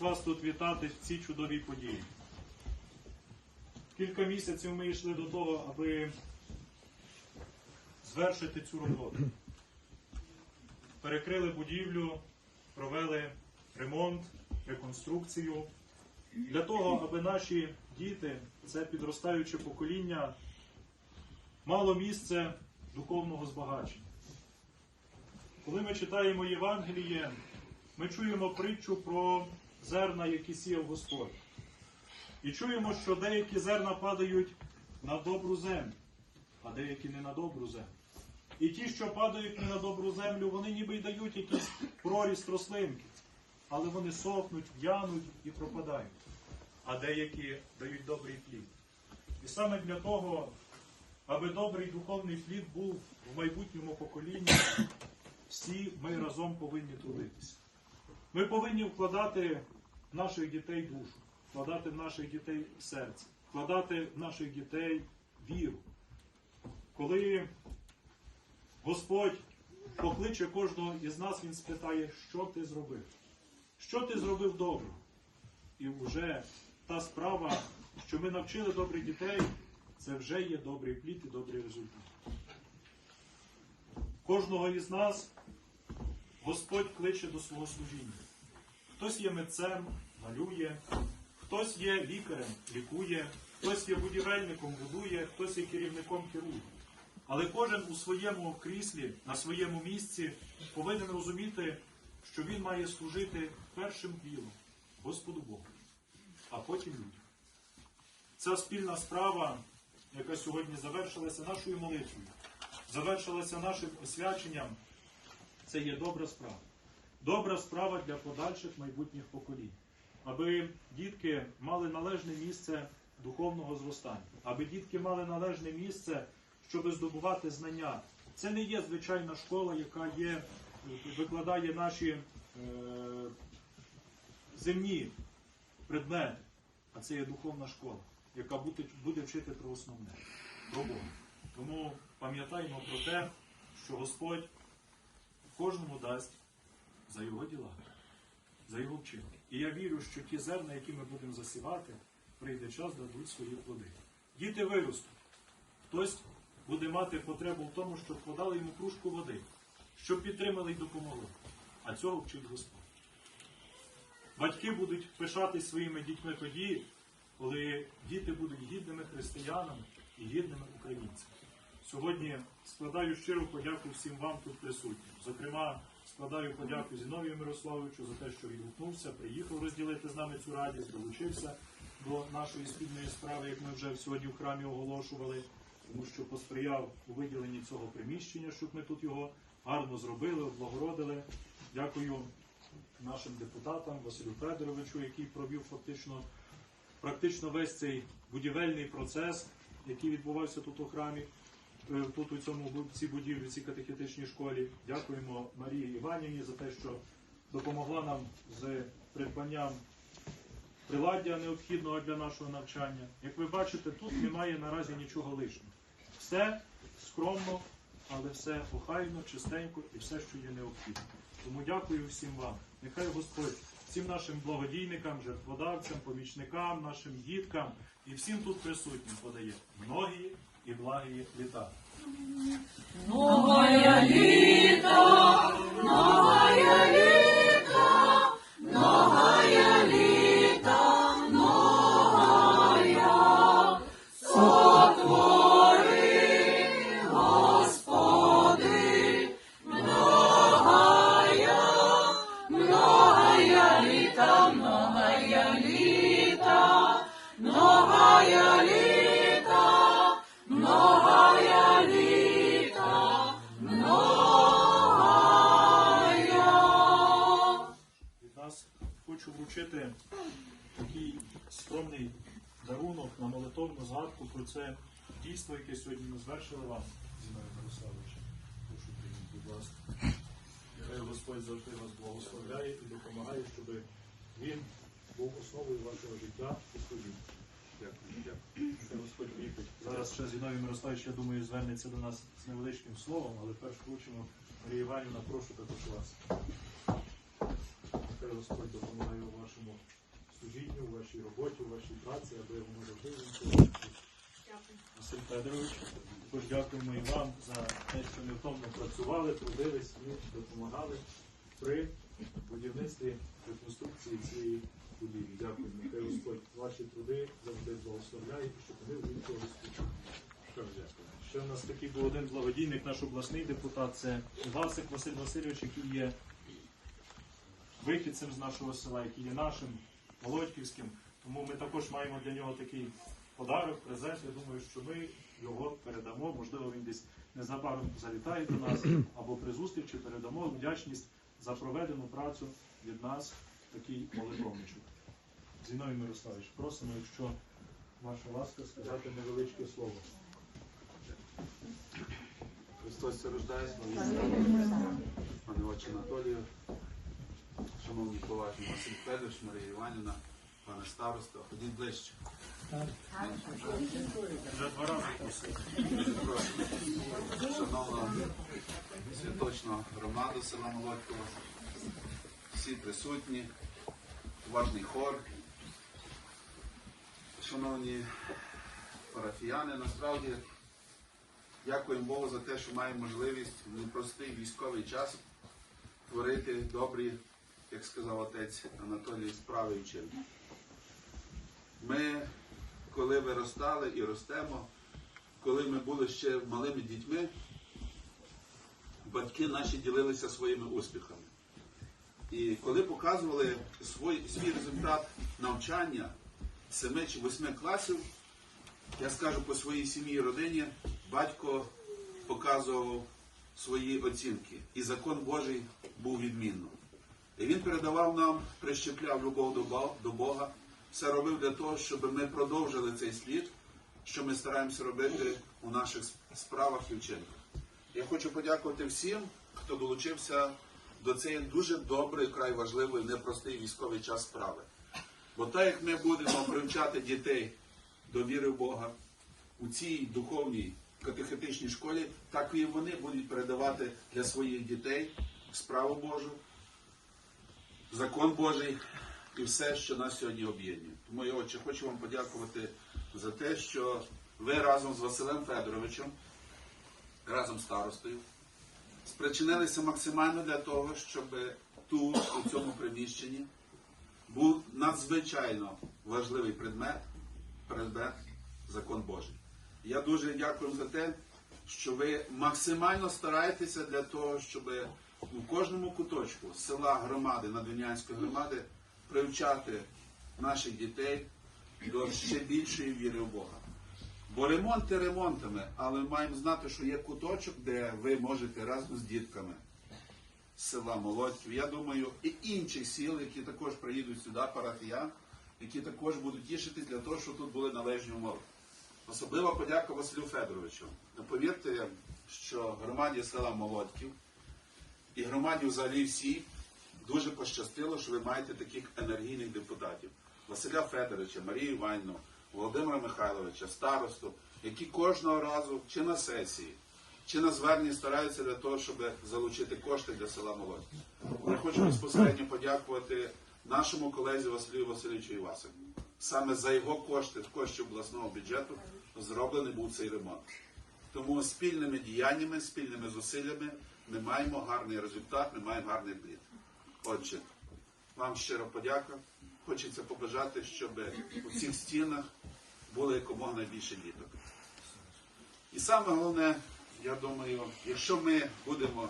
вас тут вітати в цій чудовій події. Кілька місяців ми йшли до того, аби звершити цю роботу. Перекрили будівлю, провели ремонт, реконструкцію. Для того, аби наші діти, це підростаюче покоління, мало місце духовного збагачення. Коли ми читаємо Євангеліє, ми чуємо притчу про зерна, які сіяв Господь. І чуємо, що деякі зерна падають на добру землю, а деякі не на добру землю. І ті, що падають не на добру землю, вони ніби й дають якийсь проріст рослинки, але вони сохнуть, в'януть і пропадають. А деякі дають добрий плід. І саме для того, аби добрий духовний плід був в майбутньому поколінні, всі ми разом повинні трудитися. Ми повинні вкладати наших дітей душу, вкладати в наших дітей серце, вкладати в наших дітей віру. Коли Господь покличе кожного із нас, Він спитає, що ти зробив? Що ти зробив добре? І вже та справа, що ми навчили добрих дітей, це вже є добрий плід і добрий результат. Кожного із нас Господь кличе до свого служіння. Хтось є митцем, малює, хтось є лікарем, лікує, хтось є будівельником, будує, хтось є керівником керує. Але кожен у своєму кріслі, на своєму місці повинен розуміти, що він має служити першим ділом Господу Богу, а потім людям. Ця спільна справа, яка сьогодні завершилася нашою молитвою, завершилася нашим освяченням, це є добра справа. Добра справа для подальших майбутніх поколінь, аби дітки мали належне місце духовного зростання, аби дітки мали належне місце, щоб здобувати знання. Це не є звичайна школа, яка є, викладає наші е, земні предмети, а це є духовна школа, яка буде, буде вчити про основне, про Бога. Тому пам'ятаємо про те, що Господь кожному дасть за його діла, за його вчинки. І я вірю, що ті зерна, які ми будемо засівати, прийде час, дадуть свої плоди. Діти виростуть. Хтось буде мати потребу в тому, щоб подали йому кружку води, щоб підтримали і допомогли. А цього вчить Господь. Батьки будуть пишатись своїми дітьми тоді, коли діти будуть гідними християнами і гідними українцями. Сьогодні складаю щиру подяку всім вам тут присутнім. Зокрема, складаю подяку Зіновію Мирославовичу за те, що відгукнувся, приїхав розділити з нами цю радість, долучився до нашої спільної справи, як ми вже сьогодні в храмі оголошували, тому що посприяв у виділенні цього приміщення, щоб ми тут його гарно зробили, облагородили. Дякую нашим депутатам Василю Федоровичу, який провів фактично практично весь цей будівельний процес, який відбувався тут у храмі, тут у цьому цій будівлі, цій катехетичній школі. Дякуємо Марії Іванівні за те, що допомогла нам з придбанням приладдя необхідного для нашого навчання. Як ви бачите, тут немає наразі нічого лишнього. Все скромно, але все охайно, чистенько і все, що є необхідно. Тому дякую всім вам. Нехай Господь всім нашим благодійникам, жертводавцям, помічникам, нашим діткам і всім тут присутнім подає многії і благие лета. Новая літа, вручити такий скромний дарунок на молитовну згадку про це дійство, яке сьогодні ми звершили вам, Зіною Мирославовича. Прошу прийміть, будь ласка. Нехай Господь завжди вас благословляє і допомагає, щоб він був основою вашого життя і служіння. Дякую. Дякую. Господь вікить. Зараз ще Зіновій Мирославович, я думаю, звернеться до нас з невеличким словом, але перш вручимо Марія Іванівна, прошу також вас. Нехай нехай Господь допомагає у вашому служінні, у вашій роботі, у вашій праці, аби воно завжди було. Василь Федорович, також дякуємо і вам за те, що невтомно працювали, трудились і допомагали при будівництві реконструкції цієї будівлі. Дякую. Нехай Господь ваші труди завжди благословляє, щоб вони успіхом. Що дякую. Ще в нас такий був один благодійник, наш обласний депутат, це Власик Василь Васильович, який є вихідцем з нашого села, який є нашим Володьківським. Тому ми також маємо для нього такий подарок, презент. Я думаю, що ми його передамо. Можливо, він десь незабаром залітає до нас або при зустрічі передамо вдячність за проведену працю від нас такий молитовничок. Зіновій Мирославович, просимо, якщо ваша ласка, сказати невеличке слово. Христос рождає, пане отче Анатолію, шановні поважні Василь Федорович, Марія Іванівна, пане староста, ходіть ближче. Шановна святочна громада села Молодькова, всі присутні, уважний хор, шановні парафіяни, насправді дякуємо Богу за те, що маємо можливість в непростий військовий час творити добрі, як сказав отець Анатолій, справи. Ми, коли виростали і ростемо, коли ми були ще малими дітьми, батьки наші ділилися своїми успіхами. І коли показували свій, свій результат навчання 7 чи 8 класів, я скажу по своїй сім'ї і родині, батько показував свої оцінки. І закон Божий був відмінно. І він передавав нам, прищепляв любов до Бога, все робив для того, щоб ми продовжили цей слід, що ми стараємося робити у наших справах і вчинках. Я хочу подякувати всім, хто долучився до цієї дуже доброї, край важливої, непростий військовий час справи. Бо так як ми будемо привчати дітей до віри в Бога у цій духовній катехетичній школі, так і вони будуть передавати для своїх дітей справу Божу, закон Божий і все, що нас сьогодні об'єднує. Тому я отче хочу вам подякувати за те, що ви разом з Василем Федоровичем, разом з старостою, спричинилися максимально для того, щоб тут, у цьому приміщенні, був надзвичайно важливий предмет, предмет закон Божий. Я дуже дякую за те, що ви максимально стараєтеся для того, щоб у кожному куточку села, громади, Надвірнянської громади привчати наших дітей до ще більшої віри в Бога. Бо ремонти ремонтами, але маємо знати, що є куточок, де ви можете разом з дітками села Молодьків, я думаю, і інших сіл, які також приїдуть сюди, парафіян, які також будуть тішитись для того, щоб тут були належні умови. Особлива подяка Василю Федоровичу. Повірте, що громаді села Молодків і громаді взагалі всі дуже пощастило, що ви маєте таких енергійних депутатів. Василя Федоровича, Марію Іванівну, Володимира Михайловича, старосту, які кожного разу чи на сесії, чи на зверненні стараються для того, щоб залучити кошти для села Молодків. Я хочу безпосередньо подякувати нашому колезі Василю Васильовичу Івасику. Саме за його кошти, з коштів обласного бюджету, зроблений був цей ремонт. Тому спільними діяннями, спільними зусиллями ми маємо гарний результат, ми маємо гарний плід. Отже, вам щиро подяка. Хочеться побажати, щоб у цих стінах було якомога найбільше діток. І саме головне, я думаю, якщо ми будемо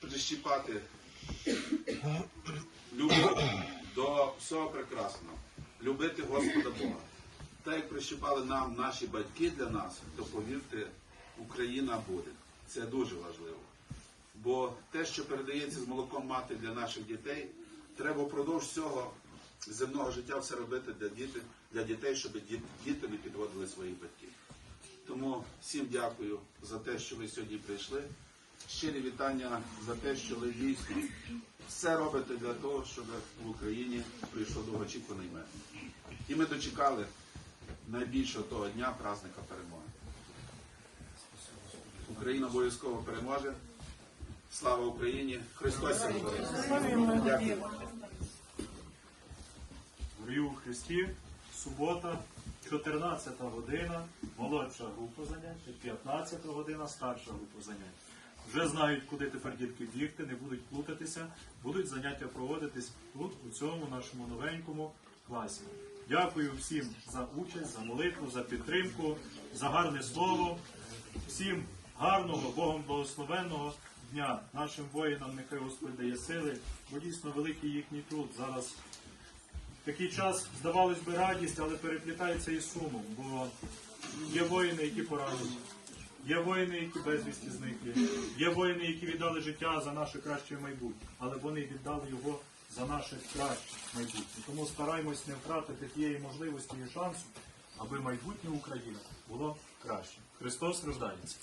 прищіпати любов до всього прекрасного, любити Господа Бога. Так як прищипали нам наші батьки для нас, то повірте, Україна буде. Це дуже важливо. Бо те, що передається з молоком мати для наших дітей, треба впродовж цього земного життя все робити для дітей, для дітей, щоб діти не підводили своїх батьків. Тому всім дякую за те, що ви сьогодні прийшли. Щирі вітання за те, що ви дійсно все робите для того, щоб в Україні прийшов довгоочікуваний мир. І ми дочекали найбільшого того дня перемоги. Україна обов'язково переможе. Слава Україні! Христос! Дякую. Горію у Христі, субота, 14 година, молодша група занять, 15 година, старша група занять. Вже знають, куди тепер дітки бігти, не будуть плутатися, будуть заняття проводитись тут, у цьому нашому новенькому класі. Дякую всім за участь, за молитву, за підтримку, за гарне слово. Всім гарного, Богом благословенного дня нашим воїнам, нехай Господь дає сили, бо дійсно великий їхній труд зараз. Такий час, здавалось би, радість, але переплітається і сумом, бо є воїни, які поранені, є воїни, які безвісті зникли, є воїни, які віддали життя за наше краще майбутнє, але вони віддали його за наше краще майбутнє. Тому стараємось не втратити тієї можливості і шансу, аби майбутнє України було краще. Христос рождається.